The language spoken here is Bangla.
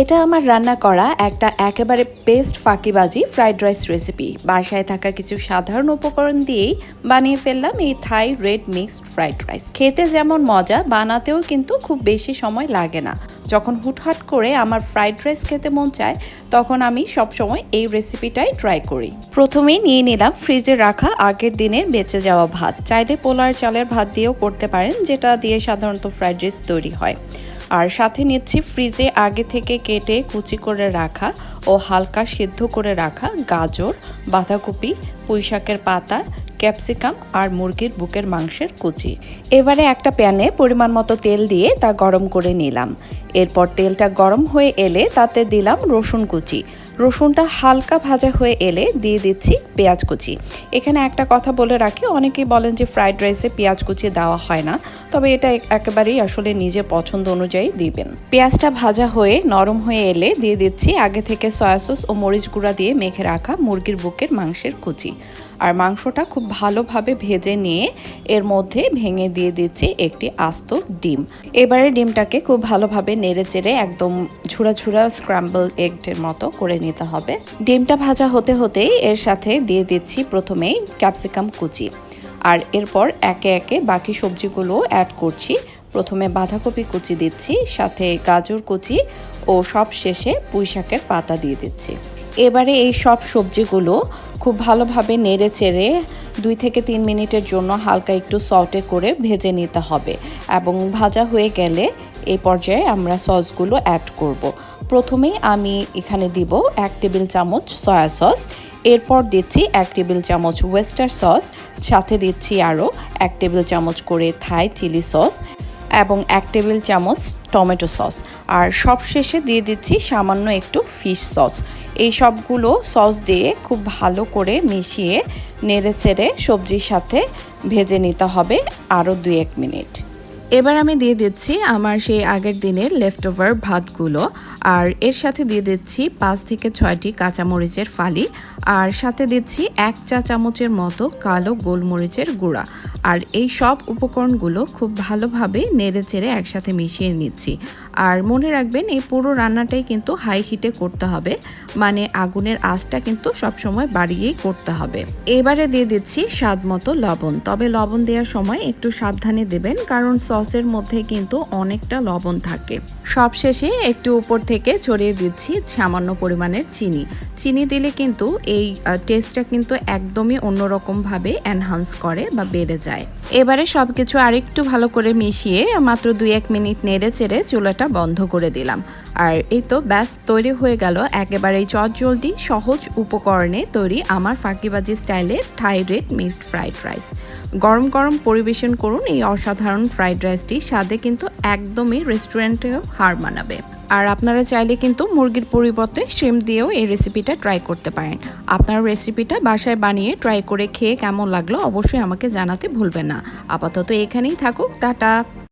এটা আমার রান্না করা একটা একেবারে বেস্ট ফাঁকিবাজি ফ্রাইড রাইস রেসিপি বাসায় থাকা কিছু সাধারণ উপকরণ দিয়েই বানিয়ে ফেললাম এই Thai red mixed fried rice খেতে যেমন মজা, বানাতেও কিন্তু খুব বেশি সময় লাগে না। যখন হুটহাট করে আমার ফ্রাইড রাইস খেতে মন চায়, তখন আমি সবসময় এই রেসিপিটাই ট্রাই করি। প্রথমেই নিয়ে নিলাম ফ্রিজে রাখা আগের দিনের বেঁচে যাওয়া ভাত। চাইলে পোলার চালের ভাত দিয়েও করতে পারেন, যেটা দিয়ে সাধারণত ফ্রাইড রাইস তৈরি হয়। আর সাথে নিচ্ছি ফ্রিজে আগে থেকে কেটে কুচি করে রাখা ও হালকা সিদ্ধ করে রাখা গাজর, বাঁধাকপি, পুঁইশাকের পাতা, ক্যাপসিকাম আর মুরগির বুকের মাংসের কুচি। এবারে একটা প্যানে পরিমাণ মতো তেল দিয়ে তা গরম করে নিলাম। এরপর তেলটা গরম হয়ে এলে তাতে দিলাম রসুন কুচি। রসুনটা হালকা ভাজা হয়ে এলে দিয়ে দিচ্ছি পেঁয়াজ কুচি। এখানে একটা কথা বলে রাখি, অনেকেই বলেন যে ফ্রাইড রাইসে পেঁয়াজ কুচি দেওয়া হয় না, তবে এটা একেবারেই আসলে নিজে পছন্দ অনুযায়ী দিবেন। পেঁয়াজটা ভাজা হয়ে নরম হয়ে এলে দিয়ে দিচ্ছি আগে থেকে সয়া সস ও মরিচ গুঁড়া দিয়ে মেখে রাখা মুরগির বুকের মাংসের কুচি। আর মাংসটা খুব ভালোভাবে ভেজে নিয়ে এর মধ্যে ভেঙে দিয়ে দিচ্ছি একটি আস্ত ডিম। এবারে ডিমটাকে খুব ভালোভাবে নেড়ে চেড়ে একদম ঝুড়া ঝুড়া স্ক্রাম্বল এগের মতো করে নিতে হবে। ডিমটা ভাজা হতে হতেই এর সাথে দিয়ে দিচ্ছি প্রথমেই ক্যাপসিকাম কুচি। আর এরপর একে একে বাকি সবজিগুলো অ্যাড করছি। প্রথমে বাঁধাকপি কুচি দিচ্ছি, সাথে গাজর কুচি ও সব শেষে পুঁই শাকের পাতা দিয়ে দিচ্ছি। এবারে এই সব সবজিগুলো খুব ভালোভাবে নেড়ে চেড়ে দুই থেকে তিন মিনিটের জন্য হালকা একটু সল্টে করে ভেজে নিতে হবে। এবং ভাজা হয়ে গেলে এই পর্যায়ে আমরা সসগুলো অ্যাড করব। প্রথমেই আমি এখানে দিব এক টেবিল চামচ সয়া সস এরপর দিচ্ছি এক টেবিল চামচ ওয়েস্টার সস সাথে দিচ্ছি আরও এক টেবিল চামচ করে থাই চিলি সস এবং এক টেবিল চামচ টমেটো সস আর সব শেষে দিয়ে দিচ্ছি সামান্য একটু ফিশ সস এই সবগুলো সস দিয়ে খুব ভালো করে মিশিয়ে নেড়ে চেড়ে সবজির সাথে ভেজে নিতে হবে আরও দুই এক মিনিট। এবার আমি দিয়ে দিচ্ছি আমার সেই আগের দিনের লেফট ওভার ভাতগুলো, আর এর সাথে দিয়ে দিচ্ছি পাঁচ থেকে ছয়টি কাঁচামরিচের ফালি, আর সাথে দিচ্ছি এক চা চামচের মতো কালো গোলমরিচের গুঁড়া। আর এই সব উপকরণগুলো খুব ভালোভাবে নেড়ে চেড়ে একসাথে মিশিয়ে নিচ্ছি। আর মনে রাখবেন, এই পুরো রান্নাটাই কিন্তু হাই হিটে করতে হবে মানে আগুনের আঁচটা কিন্তু সবসময় বাড়িয়েই করতে হবে। এবারে দিয়ে দিচ্ছি স্বাদ মতো লবণ, তবে লবণ দেওয়ার সময় একটু সাবধানে দেবেন, কারণ সসের মধ্যে কিন্তু অনেকটা লবণ থাকে। সবশেষে একটু উপর থেকে ছড়িয়ে দিচ্ছি সামান্য পরিমাণের চিনি। চিনি দিলে কিন্তু এই টেস্টটা কিন্তু একদমই অন্যরকমভাবে এনহান্স করে বা বেড়ে যায়। এবারে সব কিছু আরেকটু ভালো করে মিশিয়ে মাত্র দুই এক মিনিট নেড়ে চেড়ে চুলাটা বন্ধ করে দিলাম। আর এই তো ব্যাস, তৈরি হয়ে গেল একেবারেই চটজলদি সহজ উপকরণে তৈরি আমার ফাঁকিবাজি স্টাইলের থাইরেড মিক্সড ফ্রাইড রাইস গরম গরম পরিবেশন করুন এই অসাধারণ ফ্রাইড রাইসটি স্বাদে কিন্তু একদমই রেস্টুরেন্টেও হার মানাবে। আর আপনারা চাইলে কিন্তু মুরগির পরিবর্তে শিম দিয়েও এই রেসিপিটা ট্রাই করতে পারেন। আপনার রেসিপিটা বাসায় বানিয়ে ট্রাই করে খেয়ে কেমন লাগল অবশ্যই আমাকে জানাতে ভুলবেন না। আপাতত এখানেই থাকুক। টাটা!